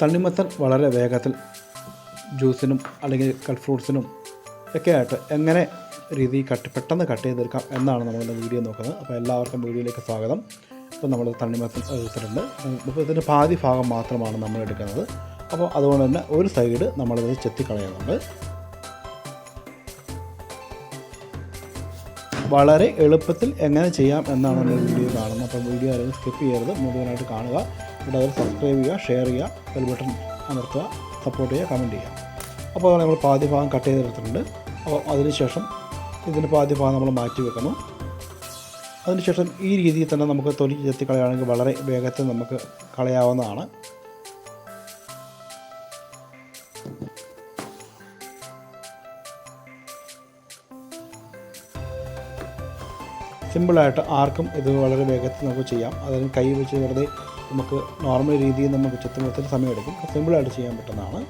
തണ്ണിമത്തൻ വളരെ വേഗത്തിൽ ജ്യൂസിനും അല്ലെങ്കിൽ കട്ട് ഫ്രൂട്ട്സിനും ഒക്കെ ആയിട്ട് എങ്ങനെ രീതി കട്ട് പെട്ടെന്ന് കട്ട് ചെയ്തെടുക്കാം എന്നാണ് നമ്മളുടെ വീഡിയോ നോക്കുന്നത്. അപ്പോൾ എല്ലാവർക്കും വീഡിയോയിലേക്ക് സ്വാഗതം. അപ്പോൾ നമ്മൾ തണ്ണിമത്തൻ എടുത്തിട്ടുണ്ട്. അപ്പോൾ ഇതിന്റെ പാതി ഭാഗം മാത്രമാണ് നമ്മൾ എടുക്കുന്നത്. അപ്പോൾ അതുകൊണ്ട് തന്നെ ഒരു സൈഡ് നമ്മളിത് ചെത്തിക്കളയുന്നുണ്ട് വളരെ എളുപ്പത്തിൽ എങ്ങനെ ചെയ്യാം എന്നാണ് നമ്മൾ വീഡിയോ കാണുന്നത്. അപ്പോൾ വീഡിയോ ആരെങ്കിലും സ്കിപ്പ് ചെയ്യരുത്. മുഴുവനായിട്ട് കാണുക. ഇവിടെ സബ്സ്ക്രൈബ് ചെയ്യുക ഷെയർ ചെയ്യുക ബെൽ ബട്ടൺ അമർത്തുക സപ്പോർട്ട് ചെയ്യുക കമന്റ് ചെയ്യുക. അപ്പോൾ നമ്മൾ പാതി ഭാഗം കട്ട് ചെയ്തെടുത്തിട്ടുണ്ട്. അപ്പോൾ അതിനുശേഷം ഇതിന്റെ പാതി ഭാഗം നമ്മൾ മാറ്റി വെക്കുന്നു. അതിനുശേഷം ഈ രീതിയിൽ തന്നെ നമുക്ക് തൊലി ചെത്തി കളയുകയാണെങ്കിൽ വളരെ വേഗത്തിൽ നമുക്ക് കളയാവുന്നതാണ്. സിമ്പിളായിട്ട് ആർക്കും ഇത് വളരെ വേഗത്തിൽ നമുക്ക് ചെയ്യാം. അതിന് കൈ വെച്ച് വെറുതെ നമുക്ക് നോർമൽ രീതിയിൽ നമുക്ക് ചെത്തുമ്പോഴത്തേന് സമയമെടുക്കും. സിമ്പിളായിട്ട് ചെയ്യാൻ പറ്റുന്നതാണ്.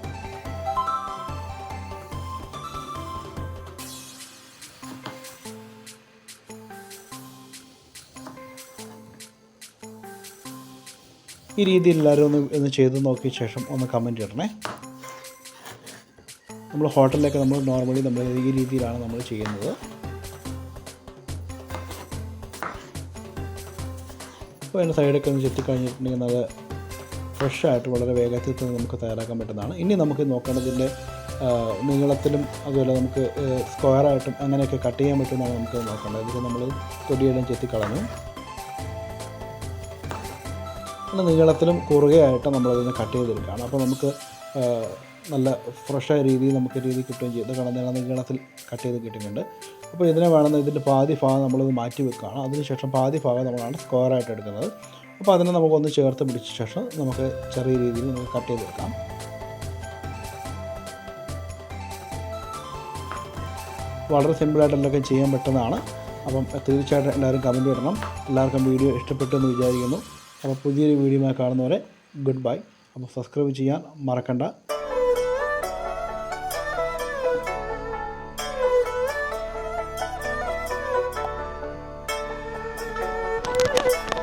ഈ രീതിയിൽ എല്ലാവരും ഒന്ന് ഒന്ന് ചെയ്ത് നോക്കിയ ശേഷം ഒന്ന് കമന്റ് ഇടണേ. നമ്മൾ ഹോട്ടലിലൊക്കെ നമ്മൾ നോർമലി നമ്മൾ ഈ രീതിയിലാണ് നമ്മൾ ചെയ്യുന്നത്. അപ്പോൾ അതിന്റെ സൈഡൊക്കെ ഒന്ന് ചെത്തി കഴിഞ്ഞിട്ടുണ്ടെങ്കിൽ നല്ല ഫ്രഷായിട്ട് വളരെ വേഗത്തിൽ തന്നെ നമുക്ക് തയ്യാറാക്കാൻ പറ്റുന്നതാണ്. ഇനി നമുക്ക് നോക്കേണ്ടതിന്റെ നീളത്തിലും അതുപോലെ നമുക്ക് സ്ക്വയറായിട്ടും അങ്ങനെയൊക്കെ കട്ട് ചെയ്യാൻ പറ്റുന്നതാണ് നമുക്ക് നോക്കേണ്ടത്. ഇതിൽ നമ്മൾ തൊടിയെല്ലാം ചെത്തിക്കളഞ്ഞു. പിന്നെ നീളത്തിലും കുറുകയായിട്ട് നമ്മളതിനെ കട്ട് ചെയ്തെടുക്കുകയാണ്. അപ്പോൾ നമുക്ക് നല്ല ഫ്രഷായ രീതിയിൽ നമുക്ക് രീതി കിട്ടുകയും ചെയ്ത് കാണുന്ന നീളത്തിൽ കട്ട് ചെയ്ത് കിട്ടുന്നുണ്ട്. അപ്പോൾ ഇതിനെ വേണമെന്ന് ഇതിന്റെ പാതി ഭാഗം നമ്മളത് മാറ്റി വെക്കുകയാണ്. അതിനുശേഷം പാതി ഭാഗം നമ്മളാണ് സ്ക്വയറായിട്ട് എടുക്കുന്നത്. അപ്പോൾ അതിനെ നമുക്കൊന്ന് ചേർത്ത് പിടിച്ച ശേഷം നമുക്ക് ചെറിയ രീതിയിൽ നമുക്ക് കട്ട് ചെയ്തെടുക്കാം വളരെ സിമ്പിളായിട്ട് എല്ലാവർക്കും ചെയ്യാൻ പറ്റുന്നതാണ്. അപ്പം തീർച്ചയായിട്ടും എല്ലാവരും കമന്റ് ഇടണം. എല്ലാവർക്കും വീഡിയോ ഇഷ്ടപ്പെട്ടു എന്ന് വിചാരിക്കുന്നു. അപ്പോൾ പുതിയൊരു വീഡിയോമായി കാണുന്നവരെ ഗുഡ് ബൈ അപ്പോൾ സബ്സ്ക്രൈബ് ചെയ്യാൻ മറക്കണ്ട. you